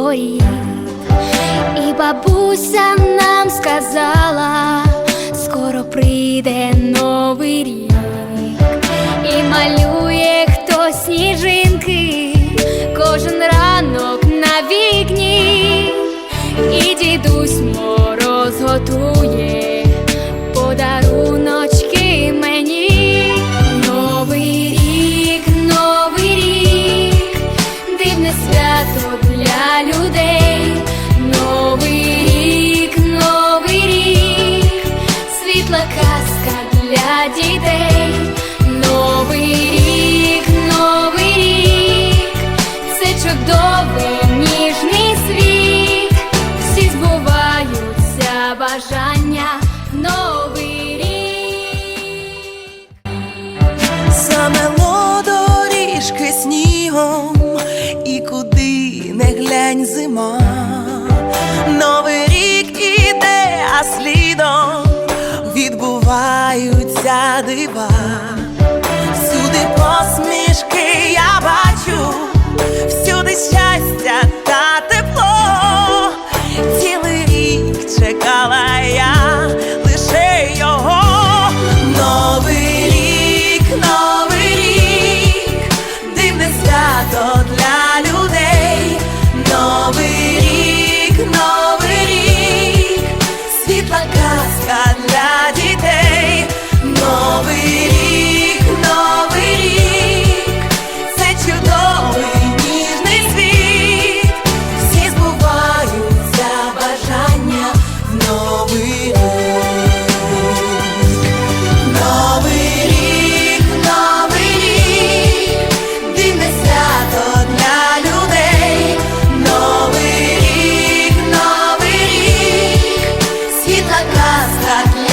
воріт, і бабуся нам сказала, скоро прийде новий рік, і малює хтось сніжинки, кожен ранок на вікні, і дідусь мороз готує подаруночки дітей. Новий рік, новий рік, це чудовий ніжний світ, всі збуваються бажання новий рік. Замело доріжки снігом, і куди не глянь зима. всюди посмішки я бачу, всюди щастя та тепло, цілий рік чекала я лише його, рік, новий рік, дивне свято для людей, новий рік, новий рік, світла казка для. нас так